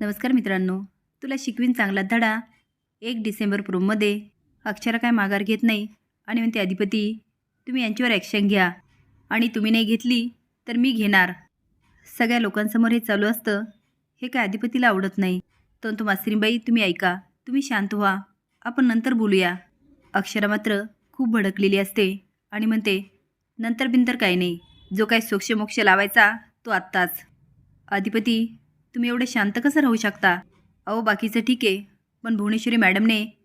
नमस्कार मित्रांनो तुला शिकवीन चांगला धडा. एक डिसेंबर प्रोममध्ये अक्षर काय माघार घेत नाही आणि म्हणते अधिपती तुम्ही यांच्यावर ॲक्शन घ्या. आणि तुम्ही नाही घेतली तर मी घेणार. सगळ्या लोकांसमोर हे चालू असतं. हे काय अधिपतीला आवडत नाही. तर तो मास्त्रीबाई तुम्ही ऐका. तुम्ही शांत व्हा. आपण नंतर बोलूया. अक्षरा मात्र खूप भडकलेली असते आणि म्हणते नंतर बिंतर काही नाही. जो काय सोक्षमोक्ष लावायचा तो आत्ताच. अधिपती तुम्ही एवढे शांत कसं राहू शकता? अहो बाकीचं ठीक आहे. पण भुवनेश्वरी मॅडमने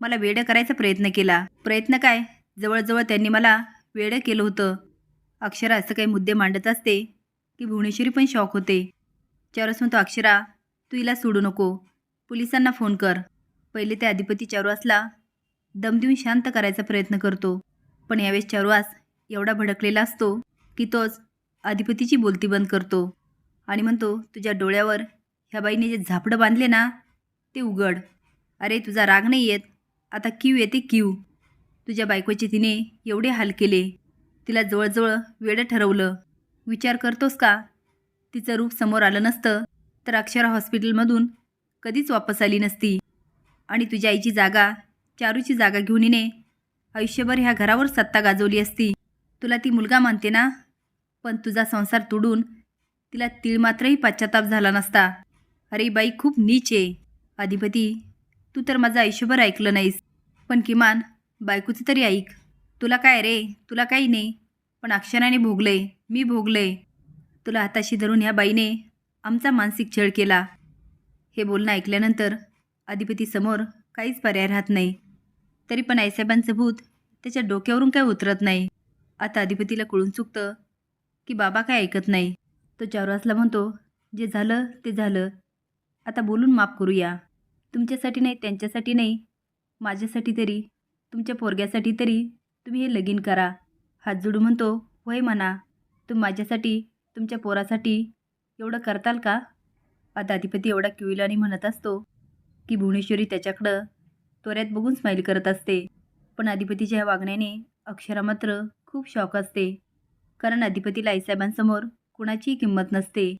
मला वेडं करायचा प्रयत्न केला. प्रयत्न काय? जवळजवळ त्यांनी मला वेडं केलं होतं. अक्षरा असं काही मुद्दे मांडत असते की भुवनेश्वरी पण शॉक होते. चारूस म्हणतो अक्षरा तू हिला सोडू नको. पोलिसांना फोन कर. पहिले ते अधिपती चारुआसला दम देऊन शांत करायचा प्रयत्न करतो. पण यावेळेस चारुआस एवढा भडकलेला असतो की तोच अधिपतीची बोलती बंद करतो. आणि म्हणतो तुझ्या डोळ्यावर ह्या बाईने जे झापडं बांधले ना ते उघड. अरे तुझा राग नाही येत. आता क्यू येते क्यू तुझ्या बायकोचे तिने एवढे हाल केले. तिला जवळजवळ वेडं ठरवलं. विचार करतोस का? तिचं रूप समोर आलं नसतं तर अक्षरा हॉस्पिटलमधून कधीच वापस आली नसती. आणि तुझ्या आईची जागा चारूची जागा घेऊन हिने आयुष्यभर ह्या घरावर सत्ता गाजवली असती. तुला ती मुलगा मानते ना? पण तुझा संसार तोडून तिला तीळ मात्रही पश्चाताप झाला नसता. अरे बाई खूप नीच आहे. अधिपती तू तर माझं आयुष्यभर ऐकलं नाहीस. पण किमान बायकोचं तरी ऐक. तुला काय रे? तुला काही नाही. पण अक्षराने भोगलंय. मी भोगलंय. तुला हाताशी धरून ह्या बाईने आमचा मानसिक छळ केला. हे बोलणं ऐकल्यानंतर अधिपतीसमोर काहीच पर्याय राहत नाही. तरी पण आईसाहेबांचं भूत त्याच्या डोक्यावरून काय उतरत नाही. आता अधिपतीला कळून चुकतं की बाबा काय ऐकत नाही. तो चौरासला म्हणतो जे झालं ते झालं. आता बोलून माफ करूया. तुमच्यासाठी नाही त्यांच्यासाठी नाही माझ्यासाठी तरी तुमच्या पोरग्यासाठी तरी तुम्ही हे लगीन करा. हात जोडू म्हणतो होय म्हणा तुम माझ्यासाठी तुमच्या पोरासाठी एवढं करताल का? आता अधिपती एवढा किविलाने म्हणत असतो की भुवनेश्वरी त्याच्याकडं त्वऱ्यात बघून स्माईल करत असते. पण अधिपतीच्या वागण्याने अक्षरा मात्र खूप शॉक असते. कारण अधिपतीला आईसाहेबांसमोर कुणाचीही किंमत नसते.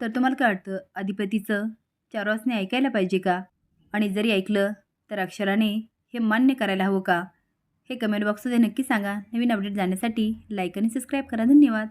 तर तुम्हाला काय वाटतं? अधिपतीचं चारवासने ऐकायला पाहिजे का? आणि जरी ऐकलं तर अक्षराने हे मान्य करायला हवं का? हे कमेंट बॉक्समध्ये नक्की सांगा. नवीन अपडेट जाण्यासाठी लाईक आणि सबस्क्राईब करा. धन्यवाद.